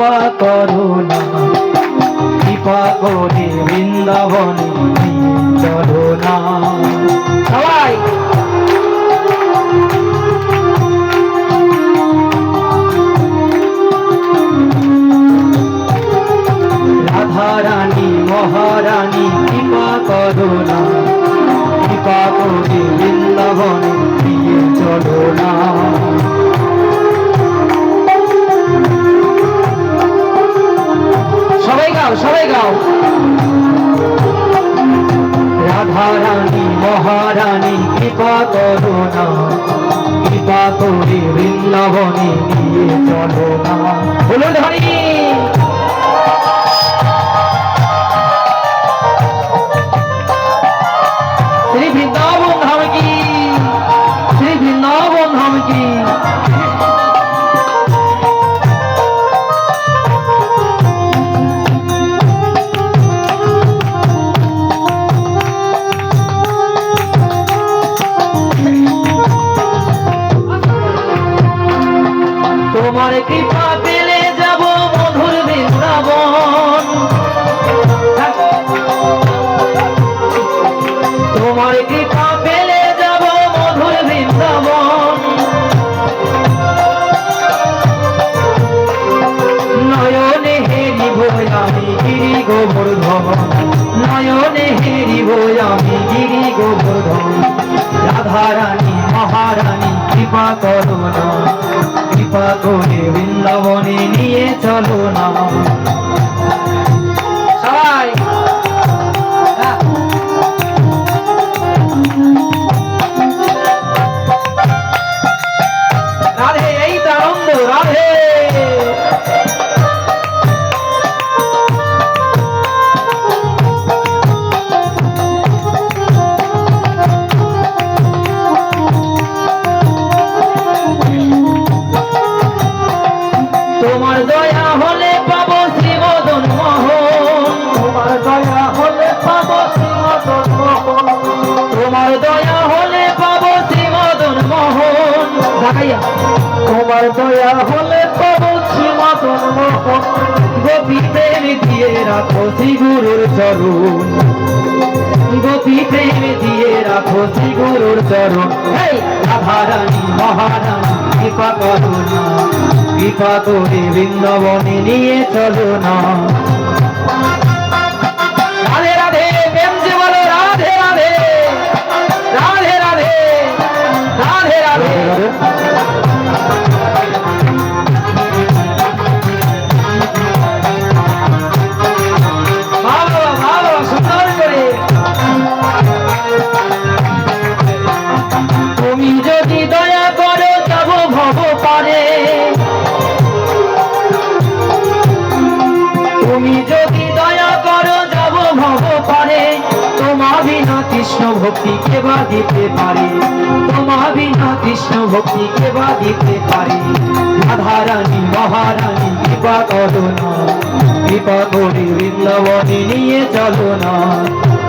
কৃপা করুণা কৃপা করে বৃন্দাবনে চলো না। সবাই। রাধা রানী মহারানী কৃপা করুণা কৃপা গাও, সবাই গাও। রাধা রানী মহারানী, কৃপা করো না। কৃপা করে বৃন্দাবনে নিয়ে চলো না। বলুন হরি। শ্রী বৃন্দাবন শ্রী বৃন্দাবন তোমার পেলে যাব মধুর বৃন্দাবন। তোমার কৃপা পেলে যাব মধুর বৃন্দাবন। নয়নে হেরি ভোয় আমি গিরি গোবর্ধন। নয়নে হেরি ভোয় আমি গিরি গোবর্ধন। কৃপা করো না, কৃপা করে বৃন্দাবনে নিয়ে চলো না সবাই হ্যাঁ। রাধে, এই তো আনন্দ, রাধে দয়া হলে পাবো শ্রীমদন মোহন তোমার দয়া হলে পাবো শ্রীমদন মোহন তোমার দয়া হলে পাবো শ্রীমদন মোহন দেখাইয়া তোমার দয়া হলে পাবো শ্রীমদন মোহন গোপী প্রেম দিয়ে রাখো শ্রী গুরুর চরণ। গোপী প্রেম দিয়ে রাখো শ্রী গুরুর চরণ রাধারানী মহারানী কৃপা করো না। কৃপা করে বৃন্দাবনে নিয়ে চলো না। কৃষ্ণ ভক্তি কে বা দিতে পারে। তোমা বিনা কৃষ্ণ ভক্তি কে বা দিতে পারে। রাধারানী, মহারানী, কৃপা করো না। কৃপা করে বৃন্দাবনে নিয়ে চলো না।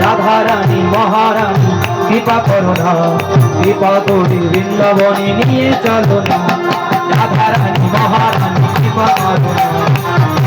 রাধারানী, মহারানী, কৃপা করো না। কৃপা করে বৃন্দাবনে নিয়ে চলো না। রাধারানী, মহারানী, কৃপা করো না।